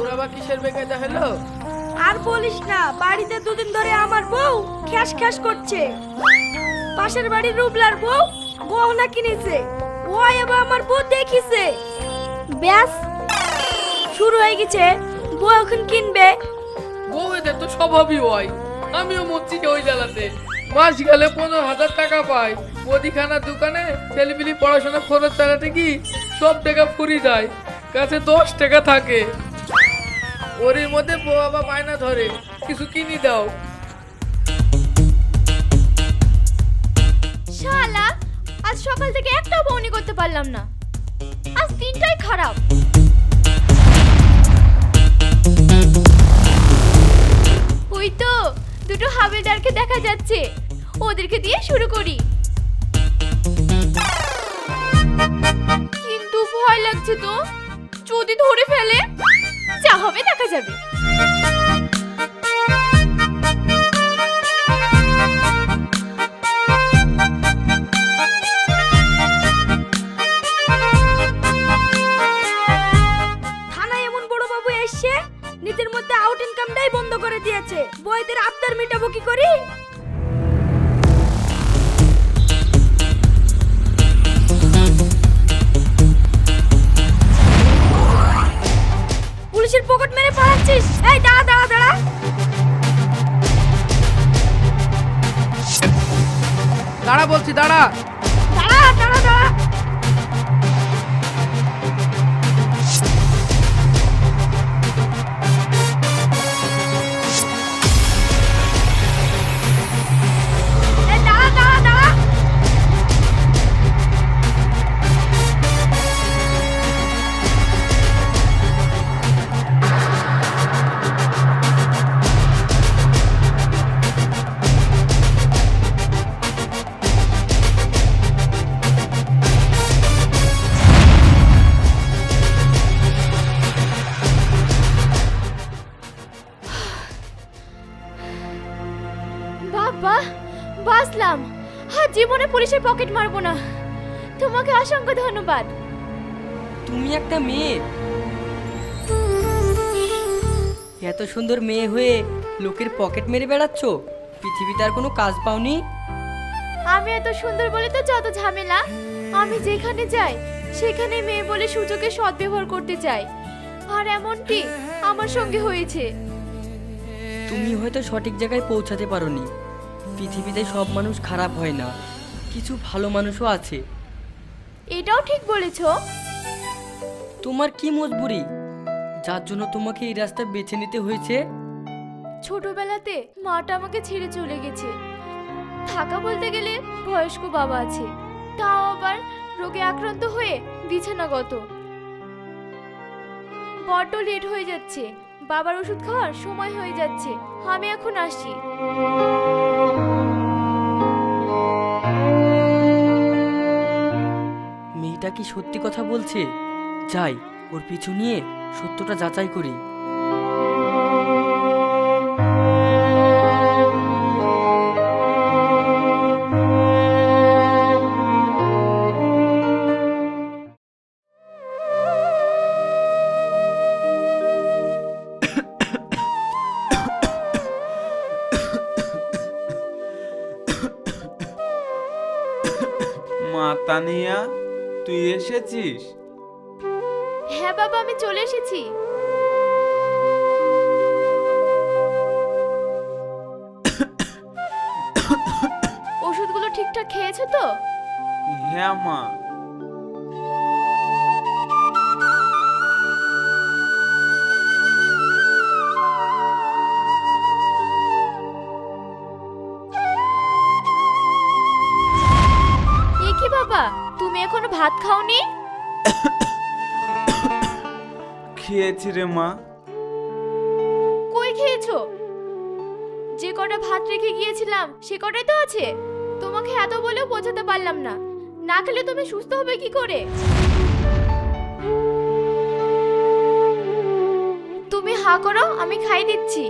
কেন রে কিসের বেকায়দা হলো আর বলিস না বাড়িতে দুদিন ধরে আমার বউ খ্যাস খ্যাস করছে। পাশের বাড়ির রুবলার বউ গহনা কিনেছে। ও এবার আমার বউ দেখিছে। ব্যাস শুরু হয়ে গেছে। বউ এখন কিনবে। বউয়েদের তো স্বভাবই হয় আমিও মরছি ওই জ্বালাতে। মাস গেলে পনেরো হাজার টাকা পাই। মুদিখানার দোকানে ছেলেপিলি পড়াশোনা খরচ চালাতে কি সব টাকা ফুরি যায়। কাছে দশ টাকা থাকে। ওর মধ্যে বাবা মায়না ধরে। কিছু কিনি দাও। শালা, আজ সকাল থেকে একটাও বউনি করতে পারলাম না। আজ দিনটাই খারাপ। ওই তো, দুটো হাবেদারকে দেখা যাচ্ছে। ওদেরকে দিয়ে শুরু করি। কিন্তু ভয় লাগছে তো। যদি ধরে ফেলে যা হবে দেখা যাবে। দাঁড়া বলছি দাঁড়া। পুলিশের পকেট মারবো না। তোমাকে অসংখ্য ধন্যবাদ। তুমি একটা মেয়ে। এত সুন্দর মেয়ে হয়ে লোকের পকেট মেরে বেড়াচ্ছ? পৃথিবীতে আর কোনো কাজ পাওনি? আমি এত সুন্দর বলে তো যত ঝামেলা। আমি যেখানে যাই সেখানে মেয়ে বলে সুযোগে সদ্ব্যবহার করতে চাই। আর এমনটি আমার সঙ্গে হয়েছে। তুমি হয়তো সঠিক জায়গায় পৌঁছাতে পারোনি। পৃথিবীতে সব মানুষ খারাপ হয় না। কিছু ভালো মানুষও আছে। এটাও ঠিক বলেছ। তোমার কি মজবুরি? যার জন্য তোমাকে এই রাস্তা বেছে নিতে হয়েছে? ছোটবেলাতে মাটা আমাকে ছেড়ে চলে গেছে। থাকা বলতে গেলে বয়স্ক বাবা আছে। তাও আবার রোগে আক্রান্ত হয়ে বিছানাগত। বড্ড লেট হয়ে যাচ্ছে। বাবার ওষুধ খাওয়ার সময় হয়ে যাচ্ছে। আমি এখন আসি মেয়েটা কি সত্যি কথা বলছে যাই ওর পিছু নিয়ে সত্যটা যাচাই করি। মা তানিয়া তুই এসেছিস? হ্যাঁ বাবা আমি চলে এসেছি। ওষুধগুলো ঠিকঠাক খেয়েছো তো? হ্যাঁ মা। খাওনি খেয়েছি রে মা। কই খেয়েছো? যে কটা ভাত রেখে গিয়েছিলাম সে কটাই তো আছে। তোমাকে এত বলেও বোঝাতে পারলাম না। না খেলে তুমি সুস্থ হবে কি করে? তুমি হা করো আমি খাই দিচ্ছি।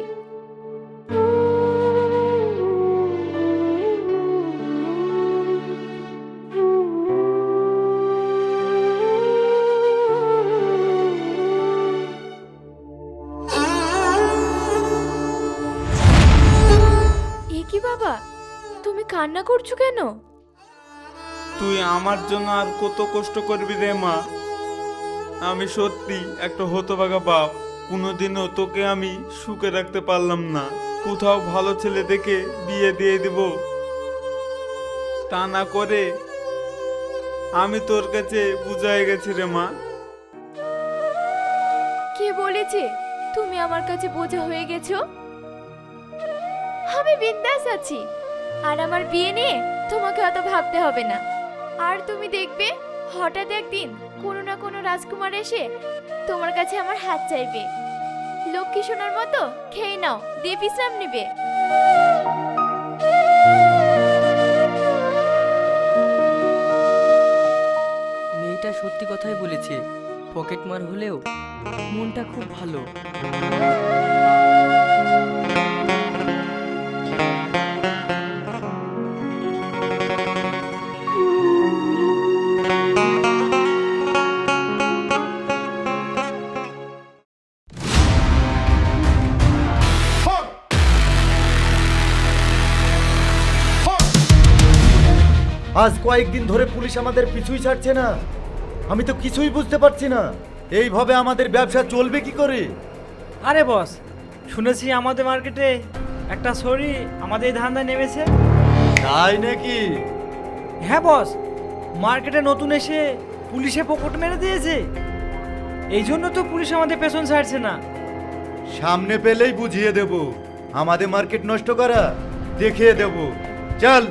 কান্না করছ কেন? তুই আমার জন্য আর কত কষ্ট করবি রে মা? আমি সত্যি একটা হতভাগা বাপ। কোনোদিনও তোকে আমি সুখে রাখতে পারলাম না। কোথাও ভালো ছেলে দেখে বিয়ে দিয়ে দেব। তা না করে আমি তোর কাছে বুঝাই গেছি রে মা। কে বলেছে তুমি আমার কাছে বোঝা হয়ে গেছো? আমি বিন্দাস আছি। আর আমার বিয়ে নিয়ে তোমাকে অত ভাবতে হবে না। আর তুমি দেখবে, হঠাৎ একদিন কোনো না কোনো রাজকুমার এসে তোমার কাছে আমার হাত চাইবে। লক্ষ্মী সোনার মতো খেয়ে নাও, দিয়ে বিশ্রাম নেবে। মেয়েটা সত্যি কথাই বলেছে পকেট মার হলেও মনটা খুব ভালো। আজ কয়েকদিন ধরে পুলিশ আমাদের পিছুই ছাড়ছে না। আমি তো কিছুই বুঝতে পারছি না। এইভাবে আমাদের ব্যবসা চলবে কি করে? আরে বস শুনেছি আমাদের মার্কেটে একটা সরি আমাদের এই ধান্দায় নেমেছে। তাই নাকি? হ্যাঁ বস মার্কেটে নতুন এসে পুলিশে পকট মেরে দিয়েছে। এই জন্য তো পুলিশ আমাদের পেছন ছাড়ছে না। সামনে পেলেই বুঝিয়ে দেব। আমাদের মার্কেট নষ্ট করা দেখিয়ে দেব। চল।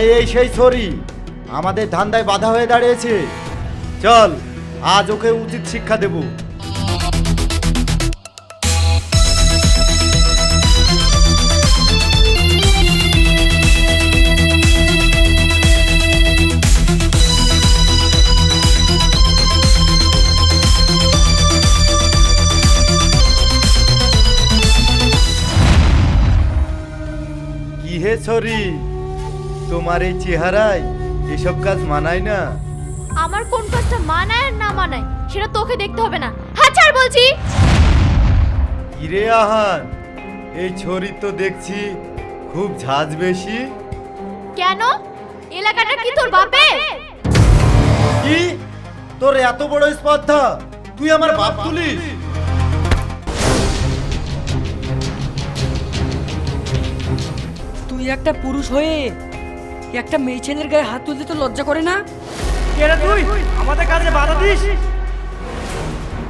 তাহলে এই সেই ছড়ি আমাদের ধান্দায় বাধা হয়ে দাঁড়িয়েছে। চল, আজ ওকে উচিত শিক্ষা দেব। তোমার এই চেহারায় এসব কাজ মানায় না। আমার কোন কাজটা মানায় আর না মানায় সেটা তোকে দেখতে হবে না। হ্যাঁ ছাড় বলছি। কিরে আহান এই ছড়ি তো দেখছি খুব ঝাঁজ বেশি। কেন? এলাকাটা কি তোর বাপের? কি? তোর এত বড় স্পর্ধা তুই আমার বাপ তুলিস? তুই একটা পুরুষ হয়ে একটা মেয়ে ছেলের গায়ে হাত তুলতে তো লজ্জা করে না? তুই! আমাদের কাজে বাধা দিস!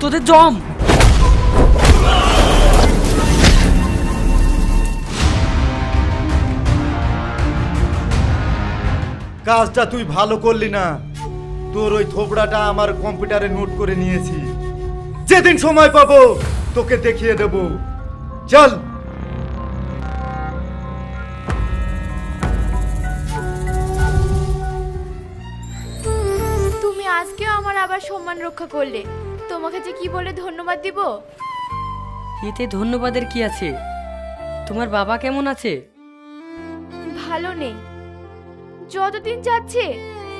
তোদের জম! কাজটা তুই ভালো করলি না। তোর ওই থোবড়াটা আমার কম্পিউটারে নোট করে নিয়েছি। যেদিন সময় পাবো তোকে দেখিয়ে দেব। চল! আমার সম্মান রক্ষা করলে তোমাকে যে কি বলে ধন্যবাদ দিব? এতে ধন্যবাদের কি আছে? তোমার বাবা কেমন আছে? ভালো নেই। যতদিন যাচ্ছে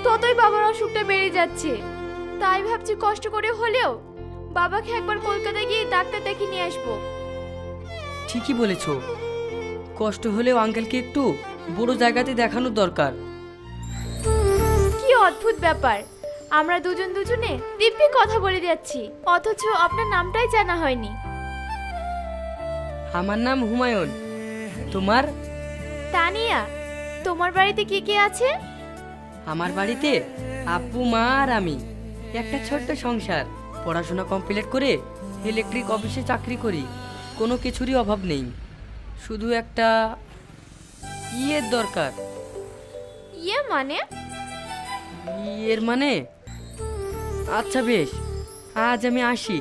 ততই বাবার অসুখটা বেড়ে যাচ্ছে। তাই ভাবছি কষ্ট করে হলেও বাবাকে একবার কলকাতায় গিয়ে ডাক্তার দেখিয়ে নিয়ে আসব। ঠিকই বলেছ। কষ্ট হলেও আঙ্কেলকে একটু বড় জায়গাতে দেখানোর দরকার। কি অদ্ভুত ব্যাপার। আমরা দুজন দুজনে দিব্যি কথা বলে যাচ্ছি অথচ আপনার নামটাই জানা হয়নি। আমার নাম হুমায়ুন। তোমার? তানিয়া তোমার বাড়িতে কে কে আছে? আমার বাড়িতে আব্বু মা আর আমি। একটা ছোট্ট সংসার। পড়াশোনা কমপ্লিট করে ইলেকট্রিক অফিসে চাকরি করি। কোনো কিছুরই অভাব নেই। শুধু একটা ইয়ের দরকার। ইয়ে মানে? এর মানে আচ্ছা বেশ আজ আমি আসি।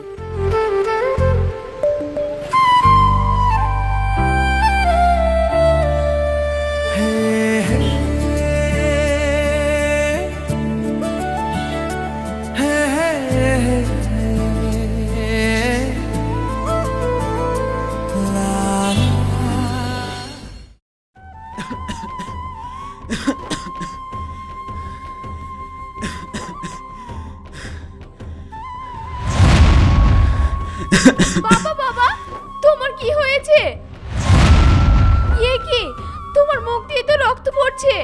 বাবা বাবা তোমার কি হয়েছে? ইয়ে কি? তোমার মুখ দিয়ে তো রক্ত পড়ছে।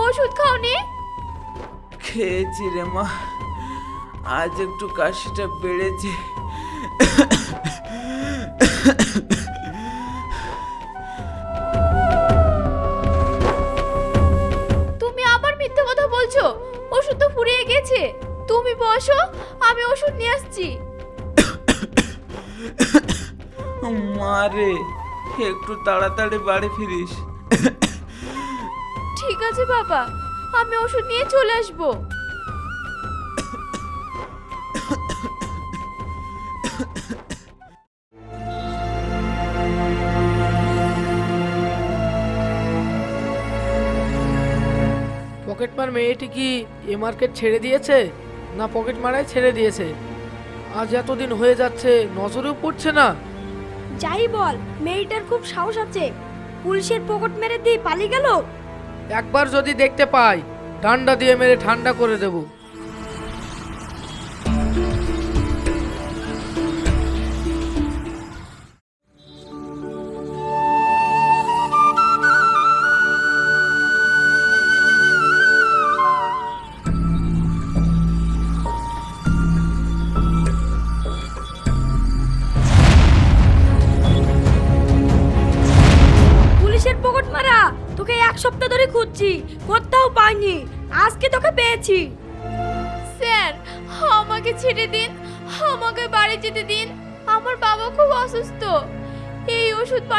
ওষুধ খাওনি? খেয়েছি রে মা। আজ একটু কাশিটা বেড়েছে। তুমি আবার মিথ্যে কথা বলছো? ওষুধ তো ফুরিয়ে গেছে। তুমি বসো আমি ওষুধ নিয়ে আসছি। মা রে একটু তাড়াতাড়ি বাড়ি ফিরিস। ঠিক আছে বাবা আমি ওষুধ নিয়ে চলে আসব। পকেট মার মেয়েটি কি এ মার্কেট ছেড়ে দিয়েছে না পকেট মারাই ছেড়ে দিয়েছে? আজ এতদিন হয়ে যাচ্ছে নজরেও পড়ছে না। যাই বল মেয়েটার খুব সাহস আছে। পুলিশের পকেট মেরে দিয়ে পালিয়ে গেল? একবার যদি দেখতে পাই ঠান্ডা দিয়ে মেরে ঠান্ডা করে দেব।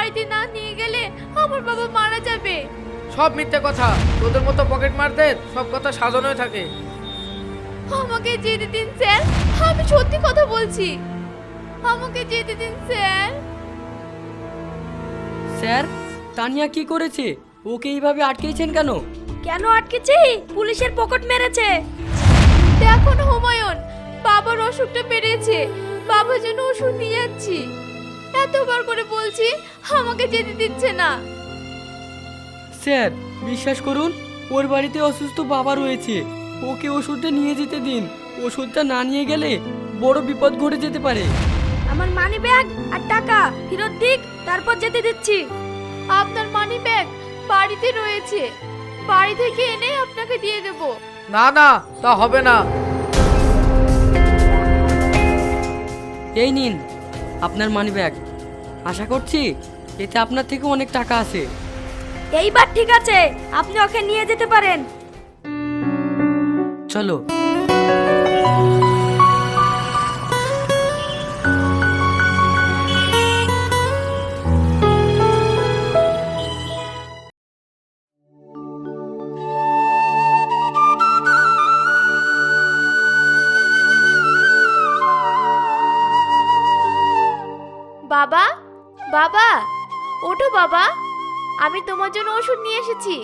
বাড়িতে না নিয়ে গেলে আমার বাবা মারা যাবে। সব মিথ্যে কথা। তোদের মতো পকেট মারদের সব কথা সাজানোই থাকে। আমাকে যেতে দিন স্যার। আমি সত্যি কথা বলছি। আমাকে যেতে দিন স্যার। স্যার তানিয়া কি করেছে? ওকে এইভাবে আটকেছেন কেন? কেন আটকেছি? পুলিশের পকেট মেরেছে। দেখো না হুমায়ুন বাবার অসুখটা বেড়েছে। বাবার জন্য ওষুধ নিয়ে যাচ্ছি। এতবার করে বলছি আমাকে যেতে দিচ্ছে না। স্যার বিশ্বাস করুন ওর বাড়িতে অসুস্থ বাবা রয়েছে। ওকে ওষুধটা নিয়ে যেতে দিন। ওষুধটা না নিয়ে গেলে বড় বিপদ ঘটে যেতে পারে। আমার মানি ব্যাগ আর টাকা ফেরত দিক তারপর যেতে দিচ্ছি। আপনার মানি ব্যাগ বাড়িতে রয়েছে। বাড়ি থেকে এনে আপনাকে দিয়ে দেব। না না তা হবে না। এই নিন। আপনার মানি ব্যাগ আশা করছি এতে আপনার থেকে অনেক টাকা আছে। এইবার ঠিক আছে আপনি ওকে নিয়ে যেতে পারেন। চলো। আমি তোমার জন্য ওষুধ নিয়ে এসেছি।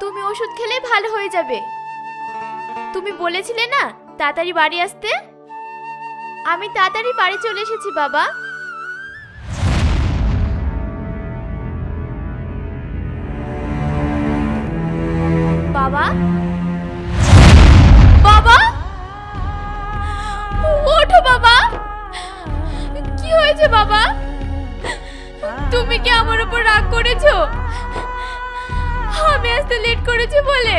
তুমি ওষুধ খেলে ভালো হয়ে যাবে। তুমি বলেছিলে না, তাড়াতাড়ি বাড়ি আসতে? আমি তাড়াতাড়ি বাড়ি চলে এসেছি, বাবা। বাবা? বাবা? ওঠো, বাবা। কি হয়েছে, বাবা? তুমি কি আমার উপর রাগ করেছ? আমি আসতে লেট করেছি বলে।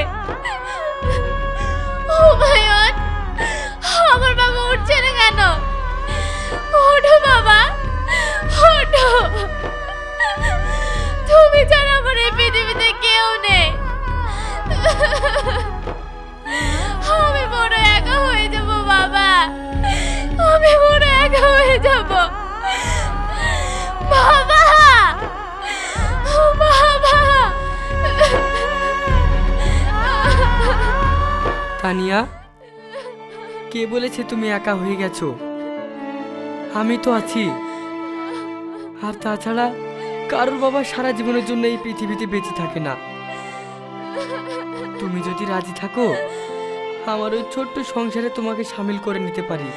তানিয়া। কে বলেছে তুমি একা হয়ে গেছো? আমি তো আছি। আর তাছাড়া কারোর বাবা সারা জীবনের জন্য এই পৃথিবীতে বেঁচে থাকে না। তুমি যদি রাজি থাকো, আমার ওই ছোট্ট সংসারে তোমাকে সামিল করে নিতে পারি।